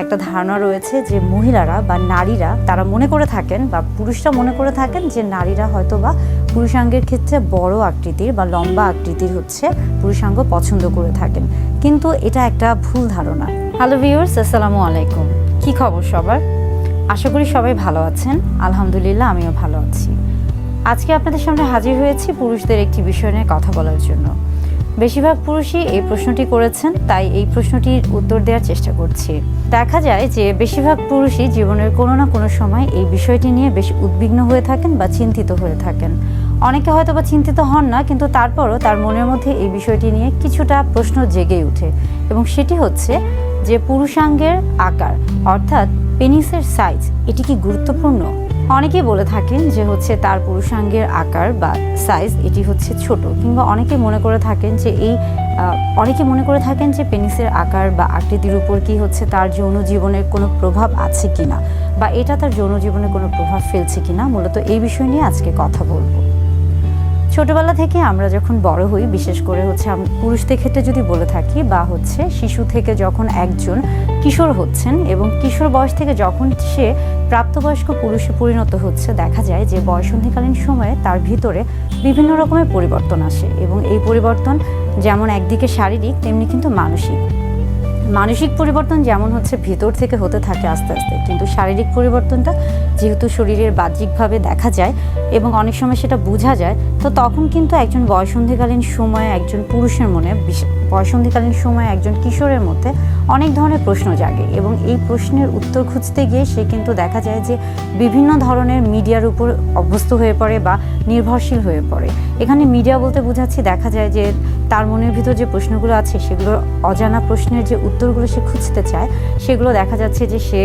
একটা ধারণা রয়েছে যে মহিলারা বা নারীরা তারা মনে করে থাকেন বা পুরুষরা মনে করে থাকেন যে নারীরা হয়তো বা পুরুষাঙ্গের ক্ষেত্রে বড় আকৃতির বা লম্বা আকৃতির হচ্ছে পুরুষাঙ্গ পছন্দ করে থাকেন। কিন্তু এটা একটা ভুল ধারণা। হ্যালো ভিউয়ার্স আসসালামু আলাইকুম। কি খবর সবার? আশা করি সবাই ভালো আছেন। আলহামদুলিল্লাহ, আমিও ভালো আছি। আজকে আপনাদের সামনে হাজির হয়েছি পুরুষদের একটি বিষয় নিয়ে কথা বলার জন্য। বেশিরভাগ পুরুষই এই প্রশ্নটি করেছেন, তাই এই প্রশ্নটির উত্তর দেওয়ার চেষ্টা করছি। দেখা যায় যে বেশিরভাগ পুরুষই জীবনের কোনো না কোনো সময় এই বিষয়টি নিয়ে বেশ উদ্বিগ্ন হয়ে থাকেন বা চিন্তিত হয়ে থাকেন। অনেকে হয়তো বা চিন্তিত হন না, কিন্তু তারপরও তার মনের মধ্যে এই বিষয়টি নিয়ে কিছুটা প্রশ্ন জেগে ওঠে এবং সেটি হচ্ছে যে পুরুষাঙ্গের আকার, অর্থাৎ পেনিসের সাইজ, এটি কি গুরুত্বপূর্ণ? অনেকেই বলে থাকেন যে হচ্ছে তার পুরুষাঙ্গের আকার বা সাইজ এটি হচ্ছে ছোট কিংবা অনেকে মনে করে থাকেন যে এই অনেকে মনে করে থাকেন যে পেনিসের আকার বা আকৃতির উপর কি হচ্ছে তার যৌন জীবনের কোনো প্রভাব আছে কিনা বা এটা তার যৌন জীবনে কোনো প্রভাব ফেলছে কিনা মূলত এই বিষয় নিয়ে আজকে কথা বলব। ছোটবেলা থেকে আমরা যখন বড় হই, বিশেষ করে হচ্ছে পুরুষদের ক্ষেত্রে যদি বলে থাকি বা হচ্ছে শিশু থেকে যখন একজন কিশোর হচ্ছেন এবং কিশোর বয়স থেকে যখন সে প্রাপ্তবয়স্ক পুরুষে পরিণত হচ্ছে, দেখা যায় যে বয়সন্ধিকালীন সময়ে তার ভিতরে বিভিন্ন রকমের পরিবর্তন আসে এবং এই পরিবর্তন যেমন একদিকে শারীরিক, তেমনি কিন্তু মানসিক। মানসিক পরিবর্তন যেমন হচ্ছে ভিতর থেকে হতে থাকে আস্তে আস্তে, কিন্তু শারীরিক পরিবর্তনটা যেহেতু শরীরের বাহ্যিকভাবে দেখা যায় এবং অনেক সময় সেটা বোঝা যায়, তো তখন কিন্তু একজন বয়সন্ধিকালীন সময়ে একজন পুরুষের মনে বয়সন্ধিকালীন সময়ে একজন কিশোরের মধ্যে অনেক ধরনের প্রশ্ন জাগে এবং এই প্রশ্নের উত্তর খুঁজতে গিয়ে সে কিন্তু দেখা যায় যে বিভিন্ন ধরনের মিডিয়ার উপর অভ্যস্ত হয়ে পড়ে বা নির্ভরশীল হয়ে পড়ে। এখানে মিডিয়া বলতে বোঝাচ্ছি দেখা যায় যে তার মনের ভিতর যে প্রশ্নগুলো আছে সেগুলোর অজানা প্রশ্নের যে উত্তরগুলো সে খুঁজতে চায়, সেগুলো দেখা যাচ্ছে যে সে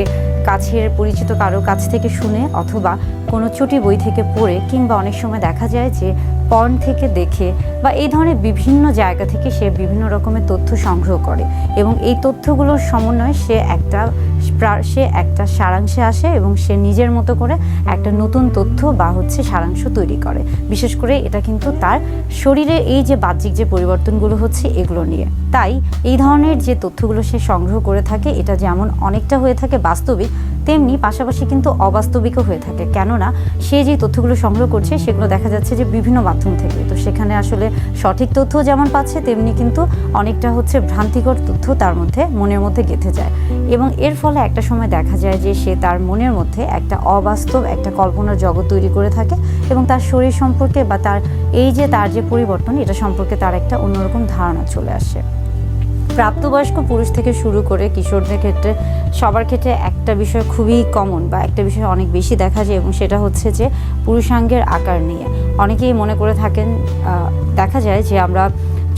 কাছের পরিচিত কারও কাছ থেকে শুনে অথবা কোনো চটি বই থেকে পড়ে কিংবা অনেক সময় দেখা যায় যে পর্ন থেকে দেখে বা এই ধরনের বিভিন্ন জায়গা থেকে সে বিভিন্ন রকমের তথ্য সংগ্রহ করে এবং এই তথ্যগুলোর সমন্বয়ে সে একটা সে একটা সারাংশে আসে এবং সে নিজের মতো করে একটা নতুন তথ্য বা হচ্ছে সারাংশ তৈরি করে। বিশেষ করে এটা কিন্তু তার শরীরে এই যে বাহ্যিক যে পরিবর্তনগুলো হচ্ছে এগুলো নিয়ে। তাই এই ধরনের যে তথ্যগুলো সে সংগ্রহ করে থাকে, এটা যেমন অনেকটা হয়ে থাকে বাস্তবিক তেমনি পাশাপাশি কিন্তু অবাস্তবিকও হয়ে থাকে। কেননা সে যে তথ্যগুলো সংগ্রহ করছে, সেগুলো দেখা যাচ্ছে যে বিভিন্ন মাধ্যম থেকে। তো সেখানে আসলে সঠিক তথ্য যেমন পাচ্ছে, তেমনি কিন্তু অনেকটা হচ্ছে ভ্রান্তিকর তথ্য তার মধ্যে মনের মধ্যে গেঁথে যায়। এবং এর ফলে একটা সময় দেখা যায় যে সে তার মনের মধ্যে একটা অবাস্তব, একটা কল্পনার জগৎ তৈরি করে থাকে এবং তার শরীর সম্পর্কে বা তার এই যে তার যে পরিবর্তন, এটা সম্পর্কে তার একটা অন্যরকম ধারণা চলে আসে। প্রাপ্তবয়স্ক পুরুষ থেকে শুরু করে কিশোরদের ক্ষেত্রে সবার ক্ষেত্রে একটা বিষয় খুবই কমন বা একটা বিষয় অনেক বেশি দেখা যায় এবং সেটা হচ্ছে যে পুরুষাঙ্গের আকার নিয়ে। অনেকেই মনে করে থাকেন দেখা যায় যে আমরা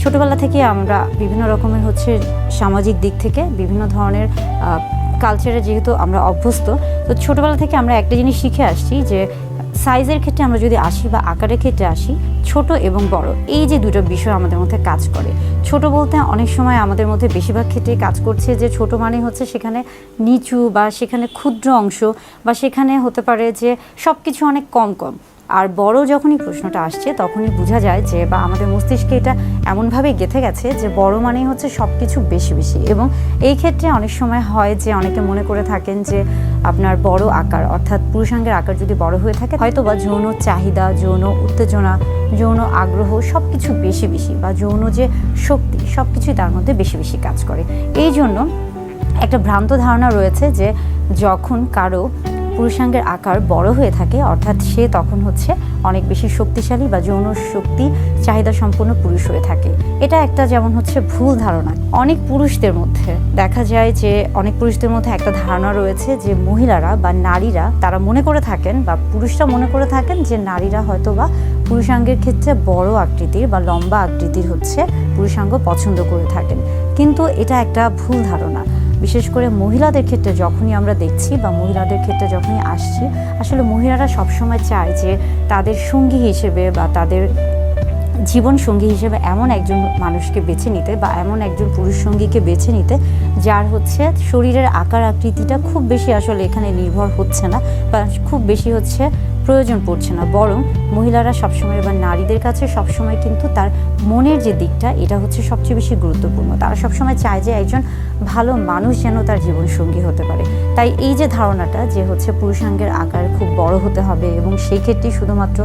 ছোটোবেলা থেকে আমরা বিভিন্ন রকমের হচ্ছে সামাজিক দিক থেকে বিভিন্ন ধরনের কালচারে যেহেতু আমরা অভ্যস্ত, তো ছোটবেলা থেকে আমরা একটা জিনিস শিখে আসছি যে সাইজের ক্ষেত্রে আমরা যদি আসি বা আকারের ক্ষেত্রে আসি, ছোট এবং বড়, এই যে দুটো বিষয় আমাদের মধ্যে কাজ করে। ছোট বলতে অনেক সময় আমাদের মধ্যে বেশিরভাগ ক্ষেত্রে কাজ করছে যে ছোট মানে হচ্ছে সেখানে নিচু বা সেখানে ক্ষুদ্র অংশ বা সেখানে হতে পারে যে সব কিছু অনেক কম কম। আর বড় যখনই প্রশ্নটা আসছে, তখনই বোঝা যায় যে, বা আমাদের মস্তিষ্কে এটা এমনভাবে গেঁথে গেছে যে, বড় মানেই হচ্ছে সব কিছু বেশি বেশি। এবং এই ক্ষেত্রে অনেক সময় হয় যে, অনেকে মনে করে থাকেন যে, আপনার বড় আকার, অর্থাৎ পুরুষাঙ্গের আকার যদি বড় হয়ে থাকে হয়তো বা যৌন চাহিদা, যৌন উত্তেজনা, যৌন আগ্রহ সব কিছু বেশি বেশি, বা যৌন যে শক্তি সব কিছুই তার মধ্যে বেশি বেশি কাজ করে। এই জন্য একটা ভ্রান্ত ধারণা রয়েছে যে, যখন কারও পুরুষাঙ্গের আকার বড় হয়ে থাকে, অর্থাৎ সে তখন হচ্ছে অনেক বেশি শক্তিশালী বা যৌন শক্তি চাহিদা সম্পন্ন পুরুষ হয়ে থাকে। এটা একটা যেমন হচ্ছে ভুল ধারণা। অনেক পুরুষদের মধ্যে দেখা যায় যে, অনেক পুরুষদের মধ্যে একটা ধারণা রয়েছে যে, মহিলারা বা নারীরা তারা মনে করে থাকেন বা পুরুষরা মনে করে থাকেন যে, নারীরা হয়তো বা পুরুষাঙ্গের ক্ষেত্রে বড় আকৃতির বা লম্বা আকৃতির হচ্ছে পুরুষাঙ্গ পছন্দ করে থাকেন। কিন্তু এটা একটা ভুল ধারণা। বিশেষ করে মহিলাদের ক্ষেত্রে যখনই আমরা দেখছি বা মহিলাদের ক্ষেত্রে যখনই আসছি, আসলে মহিলারা সবসময় চায় যে তাদের সঙ্গী হিসেবে বা তাদের জীবন সঙ্গী হিসেবে এমন একজন মানুষকে বেছে নিতে বা এমন একজন পুরুষ সঙ্গীকে বেছে নিতে, যার হচ্ছে শরীরের আকার আকৃতিটা খুব বেশি আসলে এখানে নির্ভর হচ্ছে না বা খুব বেশি হচ্ছে প্রয়োজন পড়ছে না, বরং মহিলারা সবসময় বা নারীদের কাছে সবসময় কিন্তু তার মনের যে দিকটা, এটা হচ্ছে সবচেয়ে বেশি গুরুত্বপূর্ণ। তারা সবসময় চায় যে একজন ভালো মানুষ যেন তার জীবনসঙ্গী হতে পারে। তাই এই যে ধারণাটা যে হচ্ছে পুরুষাঙ্গের আকার খুব বড় হতে হবে এবং সেই ক্ষেত্রেই শুধুমাত্র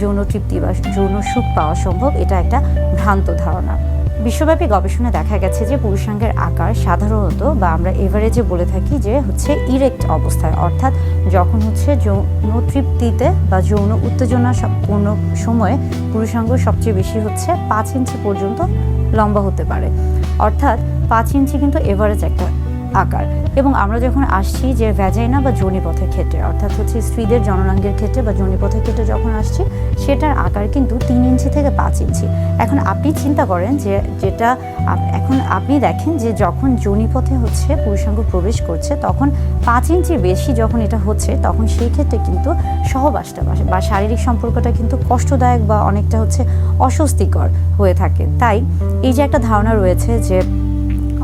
যৌন তৃপ্তি বা যৌন সুখ পাওয়া সম্ভব, এটা একটা ভ্রান্ত ধারণা। বিশ্বব্যাপী গবেষণা দেখা গেছে যে পুরুষাঙ্গের আকার সাধারণত বা আমরা এভারেজে বলে থাকি যে হচ্ছে ইরেক্ট অবস্থায়, অর্থাৎ যখন হচ্ছে যৌন তৃপ্তিতে বা যৌন উত্তেজনা পূর্ণ সময়ে পুরুষাঙ্গ সবচেয়ে বেশি হচ্ছে পাঁচ ইঞ্চি পর্যন্ত লম্বা হতে পারে। অর্থাৎ পাঁচ ইঞ্চি কিন্তু এভারেজ একটা আকার। এবং আমরা যখন আসছি যে ভ্যাজাইনা বা যৌনিপথের ক্ষেত্রে, অর্থাৎ হচ্ছে স্ত্রীদের জননাঙ্গের ক্ষেত্রে বা যৌনিপথের ক্ষেত্রে যখন আসছি, সেটার আকার কিন্তু তিন ইঞ্চি থেকে পাঁচ ইঞ্চি। এখন আপনি চিন্তা করেন যে যেটা এখন আপনি দেখেন যে যখন যৌনিপথে হচ্ছে পুরুষাঙ্গ প্রবেশ করছে, তখন পাঁচ ইঞ্চির বেশি যখন এটা হচ্ছে, তখন সেই ক্ষেত্রে কিন্তু সহবাসটা বা শারীরিক সম্পর্কটা কিন্তু কষ্টদায়ক বা অনেকটা হচ্ছে অস্বস্তিকর হয়ে থাকে। তাই এই যে একটা ধারণা রয়েছে যে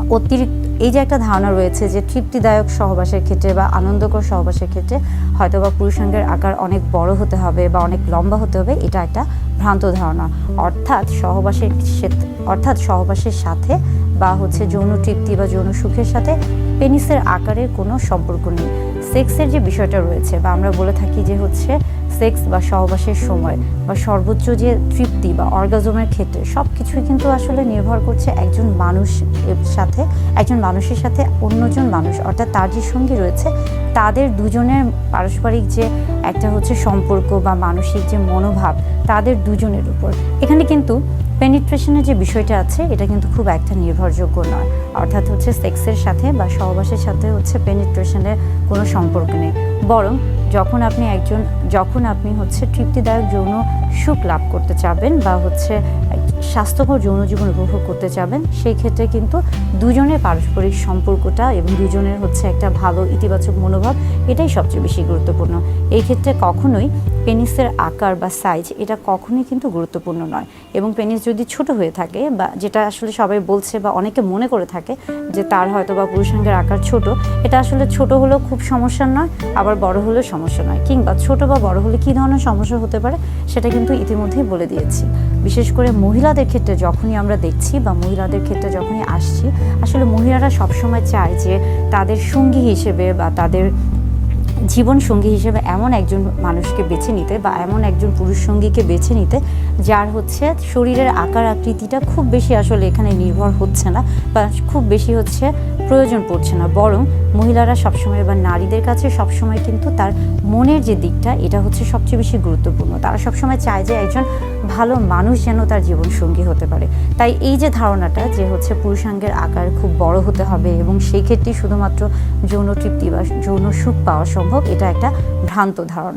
অতিরিক্ত এই যে একটা ধারণা রয়েছে যে তৃপ্তিদায়ক সহবাসের ক্ষেত্রে বা আনন্দকর সহবাসের ক্ষেত্রে হয়তো বা পুরুষাঙ্গের আকার অনেক বড় হতে হবে বা অনেক লম্বা হতে হবে, এটা একটা ভ্রান্ত ধারণা। অর্থাৎ সহবাসের অর্থাৎ সহবাসের সাথে বা হচ্ছে যৌন তৃপ্তি বা যৌন সুখের সাথে পেনিসের আকারের কোনো সম্পর্ক নেই। সেক্সের যে বিষয়টা রয়েছে বা আমরা বলে থাকি যে হচ্ছে সেক্স বা সহবাসের সময় বা সর্বোচ্চ যে তৃপ্তি বা অর্গাজমের ক্ষেত্রে সব কিছুই কিন্তু আসলে নির্ভর করছে একজন মানুষ সাথে, একজন মানুষের সাথে অন্যজন মানুষ। অর্থাৎ তার যে সঙ্গী রয়েছে, তাদের দুজনের পারস্পরিক যে একটা হচ্ছে সম্পর্ক বা মানসিক যে মনোভাব, তাদের দুজনের উপর। এখানে কিন্তু পেনিট্রেশনের যে বিষয়টা আছে, এটা কিন্তু খুব একটা নির্ভরযোগ্য নয়। অর্থাৎ হচ্ছে সেক্সের সাথে বা সহবাসের সাথে হচ্ছে পেনিট্রেশনের কোনো সম্পর্ক নেই। বরং যখন আপনি একজন, যখন আপনি হচ্ছে তৃপ্তিদায়ক যৌন সুখ লাভ করতে চাবেন বা হচ্ছে স্বাস্থ্যকর যৌন জীবন উপভোগ করতে চাবেন, সেই ক্ষেত্রে কিন্তু দুজনের পারস্পরিক সম্পর্কটা এবং দুজনের হচ্ছে একটা ভালো ইতিবাচক মনোভাব, এটাই সবচেয়ে বেশি গুরুত্বপূর্ণ। এই ক্ষেত্রে কখনোই পেনিসের আকার বা সাইজ এটা কখনোই কিন্তু গুরুত্বপূর্ণ নয়। এবং পেনিস যদি ছোট হয়ে থাকে বা যেটা আসলে সবাই বলছে বা অনেকে মনে করে থাকে যে তার হয়তো বা পুরুষাঙ্গের আকার ছোট, এটা আসলে ছোট হলেও খুব সমস্যা নয়, আবার বড় হলেও সমস্যা নয়। কিংবা ছোট বা বড় হলে কী ধরনের সমস্যা হতে পারে, সেটা কিন্তু ইতিমধ্যেই বলে দিয়েছি। বিশেষ করে মহিলাদের ক্ষেত্রে যখনই আমরা দেখছি বা মহিলাদের ক্ষেত্রে যখনই আসছি, আসলে মহিলারা সবসময় চায় যে তাদের সঙ্গী হিসেবে বা তাদের জীবন সঙ্গী হিসেবে এমন একজন মানুষকে বেছে নিতে বা এমন একজন পুরুষ সঙ্গীকে বেছে নিতে যার হচ্ছে শরীরের আকার আকৃতিটা খুব বেশি আসলে এখানে নির্ভর হচ্ছে না বা খুব বেশি হচ্ছে প্রয়োজন পড়ছে না। বরং মহিলারা সবসময় বা নারীদের কাছে সবসময় কিন্তু তার মনের যে দিকটা, এটা হচ্ছে সবচেয়ে বেশি গুরুত্বপূর্ণ। তারা সবসময় চায় যে একজন ভালো মানুষ যেন তার জীবন সঙ্গী হতে পারে। তাই এই যে ধারণাটা যে হচ্ছে পুরুষাঙ্গের আকার খুব বড় হতে হবে এবং সেই ক্ষেত্রেই শুধুমাত্র যৌন তৃপ্তি বা যৌন সুখ পাওয়া সম্ভব এটা একটা ভ্রান্ত ধারণা।